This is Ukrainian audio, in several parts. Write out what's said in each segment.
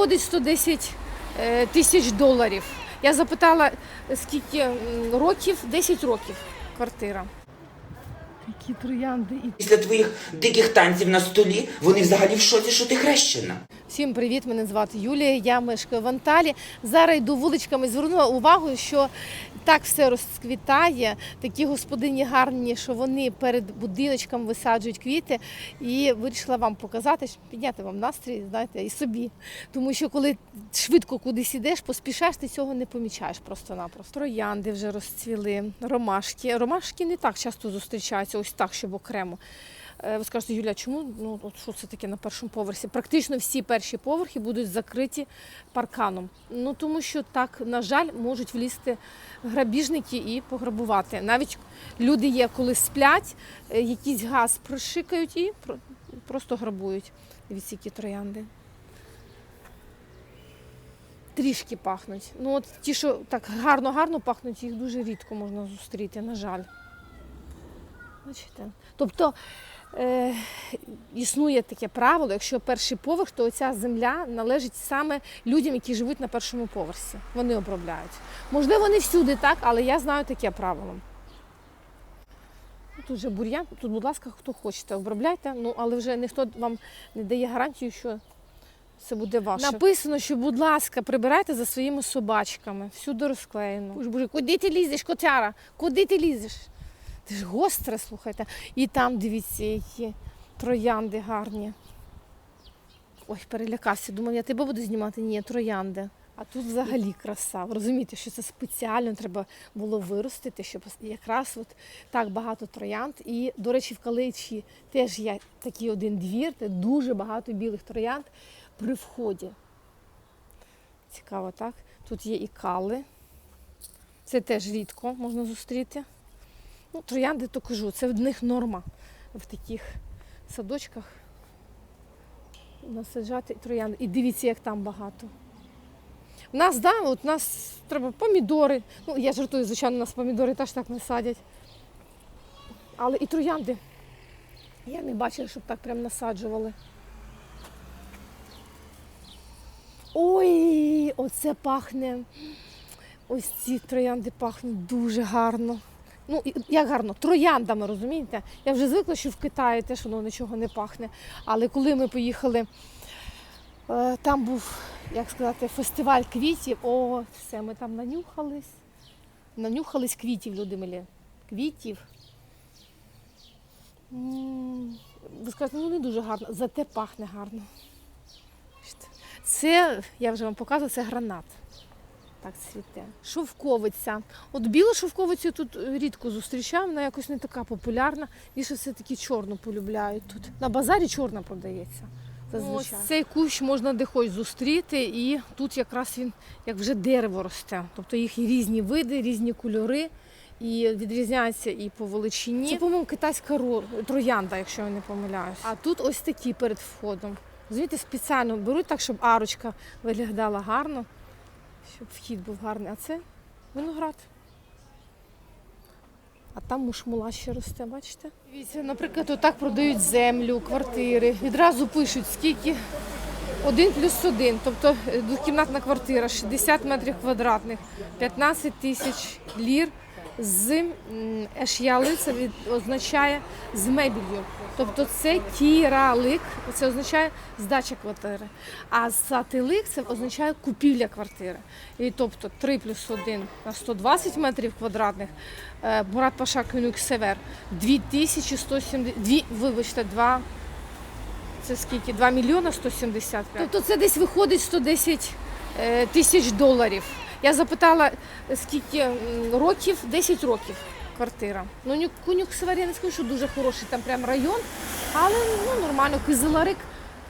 виходить 110 е, тисяч доларів. Я запитала, скільки років? 10 років квартира. Такі троянди і Після твоїх диких танців на столі вони взагалі в шоці, що ти хрещена. Всім привіт! Мене звати Юлія. Я мешкаю в Анталі. Зараз йду вуличками. Звернула увагу, що так все розквітає. Такі господині гарні, що вони перед будиночком висаджують квіти. І вирішила вам показати, щоб підняти вам настрій, знаєте, і собі. Тому що коли швидко кудись ідеш, поспішаєш, ти цього не помічаєш просто-напросто. Троянди вже розцвіли, ромашки. Ромашки не так часто зустрічаються, ось так, щоб окремо. Е, Ви скажете, Юля, чому ну от що це таке на першому поверсі? Практично всі перші поверхи будуть закриті парканом. Ну тому що так, на жаль, можуть влізти грабіжники і пограбувати. Навіть люди є, коли сплять, е, якийсь газ прошикають і просто грабують. Дивіться, які троянди. Трішки пахнуть. Ну от ті, що так гарно-гарно пахнуть, їх дуже рідко можна зустріти, на жаль. Бачите? Тобто е, існує таке правило, якщо перший поверх, то ця земля належить саме людям, які живуть на першому поверсі. Вони обробляють. Можливо, не всюди так, але я знаю таке правило. Тут вже бур'ян, тут, будь ласка, хто хочете, обробляйте, ну але вже ніхто вам не дає гарантію, що це буде ваше. Написано, що, будь ласка, прибирайте за своїми собачками. Всюди розклеєно. Боже, куди ти лізеш, котяра? Куди ти лізеш? Ти ж гостре, слухайте. І там дивіться, які троянди гарні. Ой, перелякався. Думав, я тебе буду знімати. Ні, троянди. А тут взагалі краса. Ви розумієте, що це спеціально треба було виростити, щоб якраз от так багато троянд. І, до речі, в Каличі теж є такий один двір, де дуже багато білих троянд при вході. Цікаво, так? Тут є і кали. Це теж рідко можна зустріти. Ну, троянди то кажу, це в них норма в таких садочках насаджати троянди. І дивіться, як там багато. У нас, да, от у нас треба помідори. Ну, я жартую, звичайно, у нас помідори теж так не садять. Але і троянди. Я не бачила, щоб так прям насаджували. Ой, оце пахне. Ось ці троянди пахнуть дуже гарно. Ну, як гарно, трояндами, розумієте? Я вже звикла, що в Китаї теж воно нічого не пахне. Але коли ми поїхали, е, там був, як сказати, фестиваль квітів. О, все, ми там нанюхались. Нанюхались квітів, люди милі. Квітів. Ви скажете, ну не дуже гарно, зате пахне гарно. Це, я вже вам показувала, це гранат. Так цвіте. Шовковиця. От білу шовковицю тут рідко зустрічаю, вона якось не така популярна. Більше все-таки чорну полюбляють тут. На базарі чорна продається. Зазвичай. Ось цей кущ можна де хоч зустріти, і тут якраз він як вже дерево росте. Тобто їх і різні види, різні кольори. І відрізняється і по величині. Це, по-моєму, китайська ро- троянда, якщо я не помиляюсь. А тут ось такі перед входом. Розумієте, спеціально беруть так, щоб арочка виглядала гарно, щоб вхід був гарний. А це виноград. А там мушмула ще росте, бачите? Дивіться, наприклад, отак продають землю, квартири. Відразу пишуть, скільки один плюс один, тобто е, двокімнатна квартира, 60 метрів квадратних, 15 тисяч лір з ешяли, означає з мебелью. Тобто це кіралик, це означає здача квартири. А сатилик це означає купівля квартири. І тобто 3 плюс 1 на 120 метрів квадратних, е, Мурат Паша Кюнюк Север 2170, дві, вибачте, 2 це скільки? 2 мільйона 175. Тобто це десь виходить 110 е, тисяч доларів. Я запитала, скільки років, 10 років квартира. Ну, Ню- Кунюк я не скажу, що дуже хороший там прям район, але ну, нормально. Кизиларик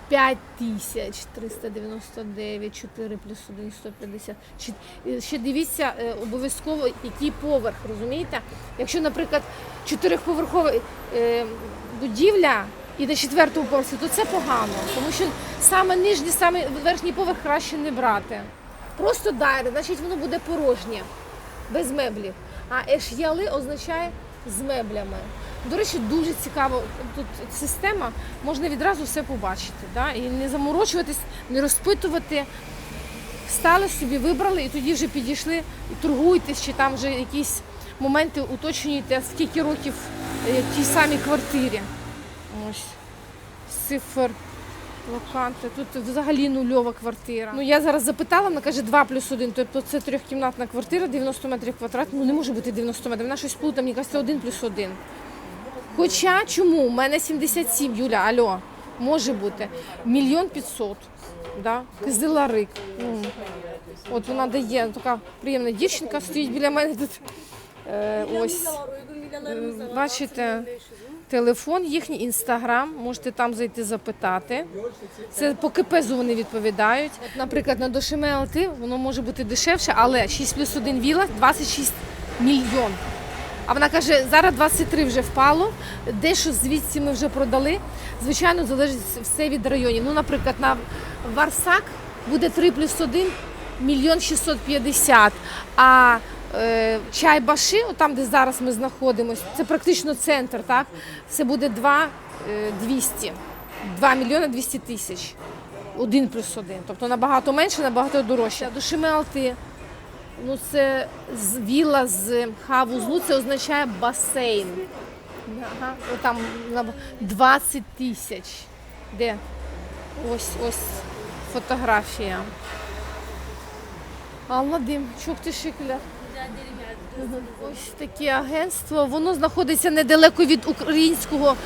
5 тисяч 399, 4 плюс 1, 150. Ще, е, ще дивіться е, обов'язково, який поверх, розумієте? Якщо, наприклад, чотирьохповерхова е, будівля і на четвертому поверсі, то це погано, тому що саме нижній, саме верхній поверх краще не брати. Просто дайре, значить воно буде порожнє, без меблів. А еш'яли означає з меблями. До речі, дуже цікаво тут система, можна відразу все побачити. Да? І не заморочуватись, не розпитувати. Стали собі, вибрали і тоді вже підійшли і торгуєтесь, чи там вже якісь моменти уточнюєте, скільки років е, тій самій квартирі. Ось цифр. Локанти. Тут взагалі нульова квартира. Ну я зараз запитала, вона каже 2 плюс 1, тобто це трьохкімнатна квартира, 90 метрів квадратних. Ну не може бути 90 метрів. Вона щось плутає, мені кажеться 1 плюс 1. Хоча чому? У мене 77, Юля, альо, може бути. Мільйон п'ятсот. Да? Кизила рик. Ну, от вона дає така приємна дівчинка, стоїть біля мене тут. Е, ось. Е, Бачите, телефон, їхній інстаграм, можете там зайти запитати. Це по КПЗу вони відповідають. От, наприклад, на Дошиме ЛТ воно може бути дешевше, але 6 плюс 1 віла 26 мільйон. А вона каже, зараз 23 вже впало, дещо звідси ми вже продали. Звичайно, залежить все від районів. Ну, наприклад, на Варсак буде 3 плюс 1 мільйон 650, а Чайбаши, от там, де зараз ми знаходимося, це практично центр, так? Це буде 2 е, 200, 2 мільйони 200 тисяч. Один плюс один. Тобто набагато менше, набагато дорожче. До Шемелти, ну це з віла з хавузлу, це означає басейн. Ага, там 20 тисяч. Де? Ось ось фотографія. Алладим, чух ти шикля. Ось таке агентство. Воно знаходиться недалеко від українського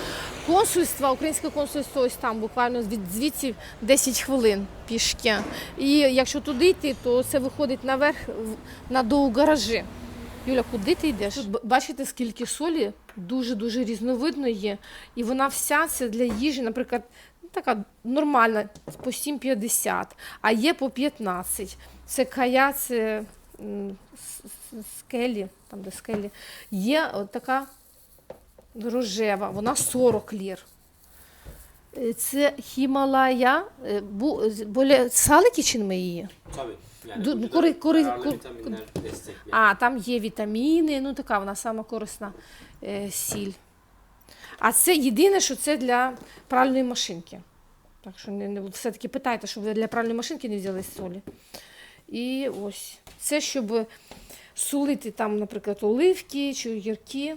консульства. Українське консульство ось там, буквально від звідси 10 хвилин пішки. І якщо туди йти, то це виходить наверх на доу-гаражі. Юля, куди ти йдеш? Тут бачите, скільки солі дуже-дуже різновидно є. І вона вся це для їжі, наприклад, така нормальна, по 7,50, а є по 15. Це кая, це скелі, там де скелі. Є от така рожева, вона 40 лір. Е, Це Хімалая, е, чи ми її? Yararlı ko- vitaminler destekleyen. А, там є вітаміни, ну така вона сама корисна е, сіль. А це єдине, що це для пральної машинки. Так що не, не, все-таки питайте, щоб ви для пральної машинки не взяли солі. І ось. Це щоб сулити там, наприклад, оливки чи огірки.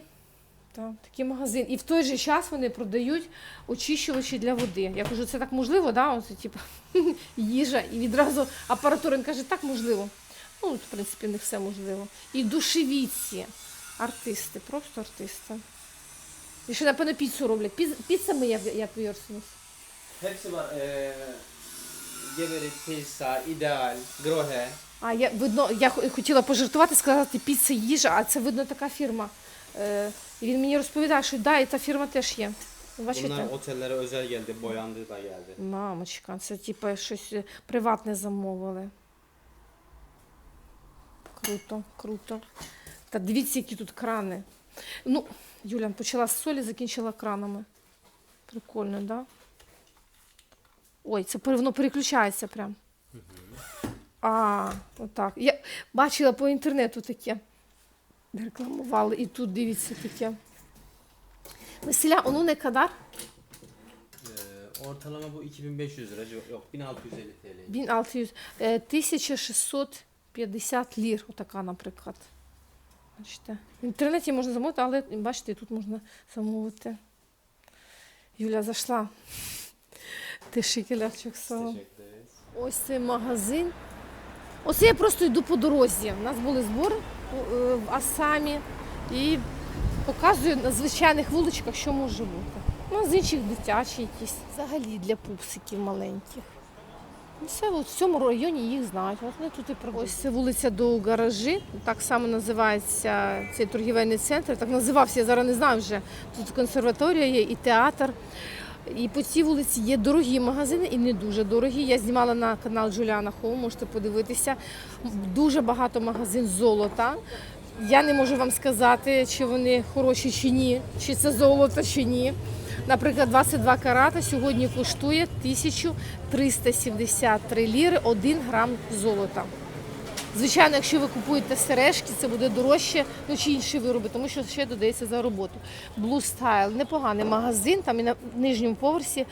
Так, такий магазин. І в той же час вони продають очищувачі для води. Я кажу, це так можливо, да? Оце, типу, їжа і відразу апаратура. Він каже, так можливо. Ну, в принципі, не все можливо. І душевіці. Артисти, просто артисти. І ще, напевно, піцу роблять. Піц, піцами як, як в Йорсонус. Hepsi var. Ee, ideal, grohe. А я видно, я хотіла пожартувати, сказати піца їжа, а це видно така фірма. Е, і він мені розповідає, що да, і та фірма теж є. Бачите? Bunlar otellere özel geldi, boyandı da geldi. Мамочка, це типу щось е, приватне замовили. Круто, круто. Та дивіться, які тут крани. Ну, Юля почала з солі, закінчила кранами. Прикольно, да? Ой, це воно переключається прям. А, отак. Я бачила по інтернету таке. Рекламували. І тут дивіться таке. Mesela onun ne kadar? Ee, ortalama bu 2500 lira, yok 1650 TL. 1600, е, 1650 лір, отака, наприклад. Бачите. В інтернеті можна замовити, але бачите, тут можна замовити. Юля зайшла. Ти шикелячок. Teşekkür ederiz. Ось цей магазин. Оце я просто йду по дорозі. У нас були збори е, в Асамі і показую на звичайних вуличках, що може бути. Магазинчик дитячий якийсь, взагалі для пупсиків маленьких. Ну, Все от в цьому районі їх знають. От вони тут і продають. Ось це вулиця до гаражі. Так само називається цей торгівельний центр. Так називався, я зараз не знаю вже. Тут консерваторія є і театр. І по цій вулиці є дорогі магазини і не дуже дорогі. Я знімала на канал Джуліана Хоум, можете подивитися. Дуже багато магазин золота. Я не можу вам сказати, чи вони хороші чи ні, чи це золото чи ні. Наприклад, 22 карата сьогодні коштує 1373 ліри 1 грам золота. Звичайно, якщо ви купуєте сережки, це буде дорожче, ну чи інші вироби, тому що ще додається за роботу. Blue Style – непоганий магазин, там і на нижньому поверсі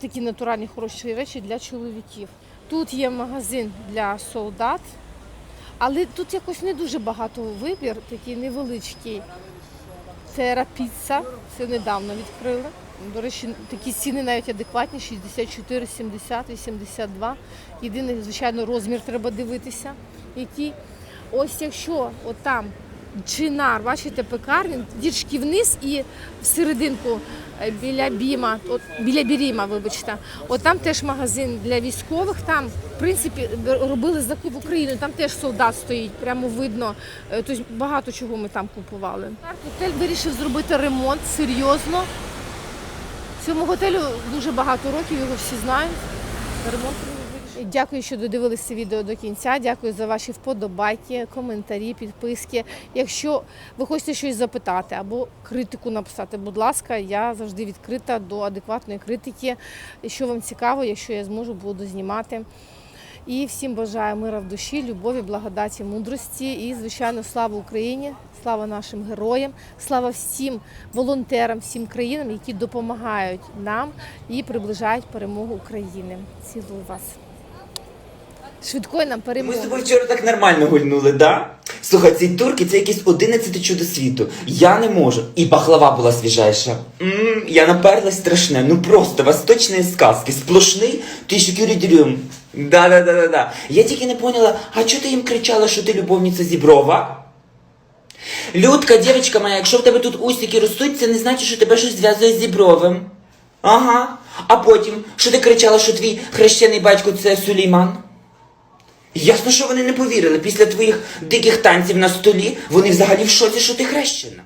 такі натуральні хороші речі для чоловіків. Тут є магазин для солдат, але тут якось не дуже багато вибір, такий невеличкий. Це піца, це недавно відкрили. До речі, такі ціни навіть адекватні: 64, 70, 82. Єдиний, звичайно, розмір треба дивитися. Який. Ось якщо от там чинар, бачите, пекарня, діршки вниз і всерединку е, біля біма, от біля біріма, вибачте. От там теж магазин для військових. Там, в принципі, робили закуп в Україну. Там теж солдат стоїть, прямо видно. Тобто багато чого ми там купували. Готель вирішив зробити ремонт серйозно. Цьому готелю дуже багато років, його всі знають. Ремонт. Дякую, що додивилися відео до кінця. Дякую за ваші вподобайки, коментарі, підписки. Якщо ви хочете щось запитати або критику написати, будь ласка, я завжди відкрита до адекватної критики. Що вам цікаво, якщо я зможу, буду знімати. І всім бажаю мира в душі, любові, благодаті, мудрості і, звичайно, слава Україні, слава нашим героям, слава всім волонтерам, всім країнам, які допомагають нам і приближають перемогу України. Цілую вас. Швидкої нам Ми з тобою вчора так нормально гульнули, да? Слухай, ці турки це якісь 11 чудо світу. Я не можу. І пахлава була свіжайша. Ммм, я наперлась страшне. Ну просто восточні сказки. Сплошний тисячукюрідюрюм. Да-да-да-да-да. Я тільки не поняла, а чого ти їм кричала, що ти любовниця Зіброва? Людка, дівчинка моя, якщо в тебе тут усики ростуть, це не значить, що тебе щось зв'язує з Зібровим. Ага. А потім, що ти кричала, що твій хрещений батько це Сулейман? Ясно, що вони не повірили. Після твоїх диких танців на столі вони взагалі в шоці, що ти хрещена.